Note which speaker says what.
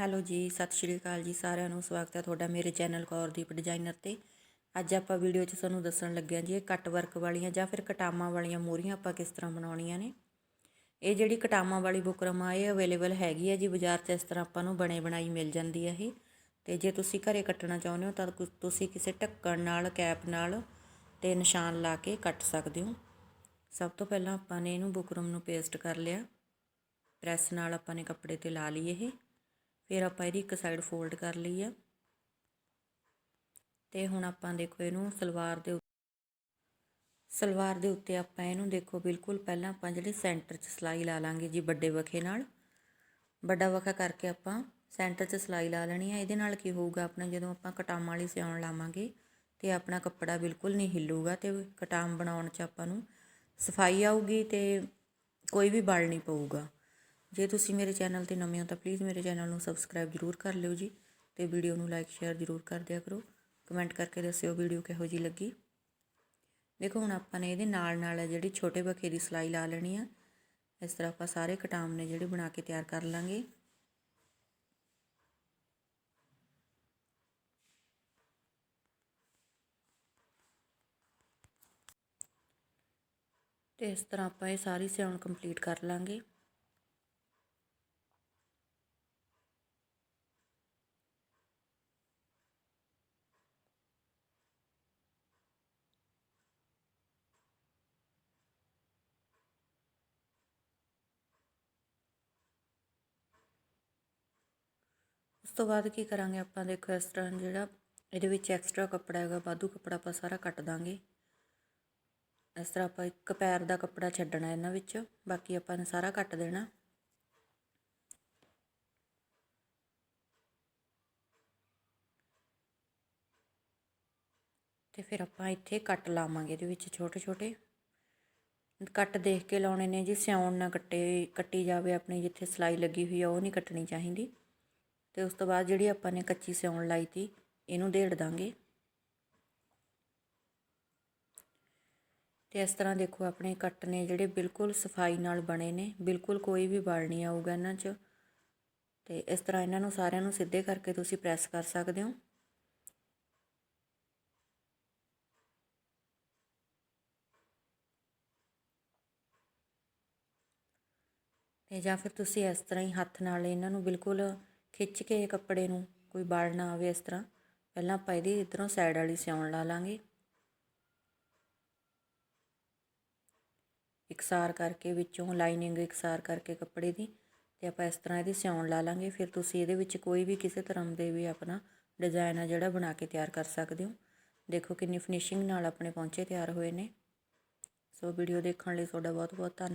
Speaker 1: Hello ਜੀ, ਸਤਿ ਸ਼੍ਰੀ ਅਕਾਲ ਜੀ ਸਾਰਿਆਂ ਨੂੰ, ਸਵਾਗਤ ਹੈ ਤੁਹਾਡਾ ਮੇਰੇ ਚੈਨਲ ਕੌਰਦੀਪ ਡਿਜ਼ਾਈਨਰ ਤੇ। ਅੱਜ ਆਪਾਂ ਵੀਡੀਓ 'ਚ ਤੁਹਾਨੂੰ ਦੱਸਣ ਲੱਗਿਆ ਜੀ, ਇਹ ਕੱਟ ਵਰਕ ਵਾਲੀਆਂ ਜਾਂ ਫਿਰ ਕਟਾਮਾਂ ਵਾਲੀਆਂ ਮੋਹਰੀਆਂ ਆਪਾਂ ਕਿਸ ਤਰ੍ਹਾਂ ਬਣਾਉਣੀਆਂ ਨੇ। ਇਹ ਜਿਹੜੀ ਕਟਾਮਾਂ ਵਾਲੀ ਬੁਕਰਮ ਆ, ਇਹ ਅਵੇਲੇਬਲ ਹੈਗੀ ਹੈ ਜੀ, ਬਾਜ਼ਾਰ 'ਚ ਇਸ ਤਰ੍ਹਾਂ ਆਪਾਂ ਨੂੰ ਬਣੇ ਬਣਾਈ ਮਿਲ ਜਾਂਦੀ ਹੈ ਇਹ। ਤੇ ਜੇ ਤੁਸੀਂ ਘਰੇ ਕੱਟਣਾ ਚਾਹੁੰਦੇ ਹੋ ਤਾਂ ਕੁ- ਤੁਸੀਂ ਕਿਸੇ ਢੱਕਣ ਨਾਲ, ਕੈਪ ਨਾਲ ਤੇ ਨਿਸ਼ਾਨ ਲਾ ਕੇ ਕੱਟ ਸਕਦੇ ਹੋ। ਸਭ ਤੋਂ ਪਹਿਲਾਂ ਆਪਾਂ ਨੇ ਇਹਨੂੰ ਬੁਕਰਮ ਨੂੰ ਪੇਸਟ ਕਰ ਲਿਆ। ਪ੍ਰੈਸ ਨਾਲ ਆਪਾਂ ਨੇ ਕੱਪੜੇ ਤੇ ਲਾ ਲਈ ਇਹ। ਫਿਰ ਆਪਾਂ ਇਹਦੀ ਇੱਕ ਸਾਈਡ ਫੋਲਡ ਕਰ ਲਈ ਆ। ਤੇ ਹੁਣ ਆਪਾਂ ਦੇਖੋ ਇਹਨੂੰ ਸਲਵਾਰ ਦੇ ਉੱਤੇ, ਸਲਵਾਰ ਦੇ ਉੱਤੇ ਆਪਾਂ ਇਹਨੂੰ ਦੇਖੋ ਬਿਲਕੁਲ ਪਹਿਲਾਂ ਆਪਾਂ ਜਿਹੜੇ ਸੈਂਟਰ 'ਚ ਸਲਾਈ ਲਾ ਲਾਂਗੇ ਜੀ ਵੱਡੇ ਵਖੇ ਨਾਲ। ਵੱਡਾ ਵਖਾ ਕਰਕੇ ਆਪਾਂ ਸੈਂਟਰ 'ਚ ਸਲਾਈ ਲਾ ਲੈਣੀ ਆ। ਇਹਦੇ ਨਾਲ ਕੀ ਹੋਊਗਾ ਆਪਣਾ ਜਦੋਂ ਆਪਾਂ ਕਟਾਮ ਵਾਲੀ ਸਿਉਣ ਲਾਵਾਂਗੇ ਤੇ ਆਪਣਾ ਕੱਪੜਾ ਬਿਲਕੁਲ ਨਹੀਂ ਹਿੱਲੂਗਾ ਤੇ ਕਟਾਮ ਬਣਾਉਣ 'ਚ ਆਪਾਂ ਨੂੰ ਸਫ਼ਾਈ ਆਊਗੀ ਤੇ ਕੋਈ ਵੀ ਬਲ ਨਹੀਂ ਪਊਗਾ। ਜੇ ਤੁਸੀਂ ਮੇਰੇ ਚੈਨਲ ਤੇ ਨਵੇਂ ਹੋ ਤਾਂ ਪਲੀਜ਼ ਮੇਰੇ ਚੈਨਲ ਨੂੰ ਸਬਸਕ੍ਰਾਈਬ ਜ਼ਰੂਰ ਕਰ ਲਿਓ ਜੀ ਤੇ ਵੀਡੀਓ ਨੂੰ ਲਾਈਕ ਸ਼ੇਅਰ ਜ਼ਰੂਰ ਕਰ ਦਿਆ ਕਰੋ। ਕਮੈਂਟ ਕਰਕੇ ਦੱਸਿਓ ਵੀਡੀਓ ਕਿਹੋ ਜੀ ਲੱਗੀ। ਦੇਖੋ ਹੁਣ ਆਪਾਂ ਨੇ ਇਹਦੇ ਨਾਲ ਨਾਲ ਜਿਹੜੀ ਛੋਟੇ ਬਖੇ ਦੀ ਸਲਾਈ ਲਾ ਲੈਣੀ ਆ। ਇਸ ਤਰ੍ਹਾਂ ਆਪਾਂ ਸਾਰੇ ਕਟਾਮ ਨੇ ਜਿਹੜੇ ਬਣਾ ਕੇ ਤਿਆਰ ਕਰ ਲਾਂਗੇ। ਤੇ ਇਸ ਤਰ੍ਹਾਂ ਆਪਾਂ ਇਹ ਸਾਰੀ ਸਿਉਣ ਕੰਪਲੀਟ ਕਰ ਲਾਂਗੇ। ਉਸ ਤੋਂ ਬਾਅਦ ਕੀ ਕਰਾਂਗੇ ਆਪਾਂ? ਦੇਖੋ ਇਸ ਤਰ੍ਹਾਂ ਜਿਹੜਾ ਇਹਦੇ ਵਿੱਚ ਐਕਸਟਰਾ ਕੱਪੜਾ ਹੈਗਾ, ਵਾਧੂ ਕੱਪੜਾ ਆਪਾਂ ਸਾਰਾ ਕੱਟ ਦਾਂਗੇ। ਇਸ ਤਰ੍ਹਾਂ ਆਪਾਂ ਇੱਕ ਪੈਰ ਦਾ ਕੱਪੜਾ ਛੱਡਣਾ ਇਹਨਾਂ ਵਿੱਚ, ਬਾਕੀ ਆਪਾਂ ਨੇ ਸਾਰਾ ਕੱਟ ਦੇਣਾ। ਤੇ ਫਿਰ ਆਪਾਂ ਇੱਥੇ ਕੱਟ ਲਾਵਾਂਗੇ ਇਹਦੇ ਵਿੱਚ ਛੋਟੇ ਛੋਟੇ ਕੱਟ ਦੇਖ ਕੇ ਲਾਉਣੇ ਨੇ ਜੀ, ਸਿਉਣ ਨਾ ਕੱਟੇ, ਕੱਟੀ ਜਾਵੇ ਆਪਣੀ, ਜਿੱਥੇ ਸਲਾਈ ਲੱਗੀ ਹੋਈ ਆ, ਉਹ ਨਹੀਂ ਕੱਟਣੀ ਚਾਹੀਦੀ। ਤੇ ਉਸ ਤੋਂ ਬਾਅਦ ਜਿਹੜੀ ਆਪਾਂ ਨੇ ਕੱਚੀ ਸਿਉਣ ਲਾਈ ਤੀ, ਇਹਨੂੰ ਢੇੜ ਦਾਂਗੇ। ਤੇ ਇਸ ਤਰ੍ਹਾਂ ਦੇਖੋ ਆਪਣੇ ਕੱਟ ਨੇ ਜਿਹੜੇ ਬਿਲਕੁਲ ਸਫ਼ਾਈ ਨਾਲ ਬਣੇ ਨੇ, ਬਿਲਕੁਲ ਕੋਈ ਵੀ ਵਲ ਨਹੀਂ ਆਊਗਾ ਇਹਨਾਂ 'ਚ। ਤੇ ਇਸ ਤਰ੍ਹਾਂ ਇਹਨਾਂ ਨੂੰ ਸਾਰਿਆਂ ਨੂੰ ਸਿੱਧੇ ਕਰਕੇ ਤੁਸੀਂ ਪ੍ਰੈਸ ਕਰ ਸਕਦੇ ਹੋ। ਤੇ ਜਾਂ ਫਿਰ ਤੁਸੀਂ ਇਸ ਤਰ੍ਹਾਂ ਹੀ ਹੱਥ ਨਾਲ ਇਹਨਾਂ ਨੂੰ ਬਿਲਕੁਲ ਖਿੱਚ ਕੇ ਕੱਪੜੇ ਨੂੰ ਕੋਈ ਵਲ ਨਾ ਆਵੇ ਇਸ ਤਰ੍ਹਾਂ। ਪਹਿਲਾਂ ਆਪਾਂ ਇਹਦੀ ਇਧਰੋਂ ਸਾਈਡ ਵਾਲੀ ਸਿਉਣ ਲਾ ਲਾਂਗੇ। ਇਕਸਾਰ ਕਰਕੇ, ਵਿੱਚੋਂ ਲਾਈਨਿੰਗ ਇਕਸਾਰ ਕਰਕੇ ਕੱਪੜੇ ਦੀ ਤੇ ਆਪਾਂ ਇਸ ਤਰ੍ਹਾਂ ਇਹਦੀ ਸਿਉਣ ਲਾ ਲਾਂਗੇ। ਫਿਰ ਤੁਸੀਂ ਇਹਦੇ ਵਿੱਚ ਕੋਈ ਵੀ ਕਿਸੇ ਤਰ੍ਹਾਂ ਦੇ ਵੀ ਆਪਣਾ ਡਿਜ਼ਾਈਨ ਆ ਜਿਹੜਾ ਬਣਾ ਕੇ ਤਿਆਰ ਕਰ ਸਕਦੇ ਹੋ। ਦੇਖੋ ਕਿੰਨੀ ਫਿਨਿਸ਼ਿੰਗ ਨਾਲ ਆਪਣੇ ਪਹੁੰਚੇ ਤਿਆਰ ਹੋਏ ਨੇ। ਸੋ ਵੀਡੀਓ ਦੇਖਣ ਲਈ ਤੁਹਾਡਾ ਬਹੁਤ ਬਹੁਤ ਧੰਨਵਾਦ।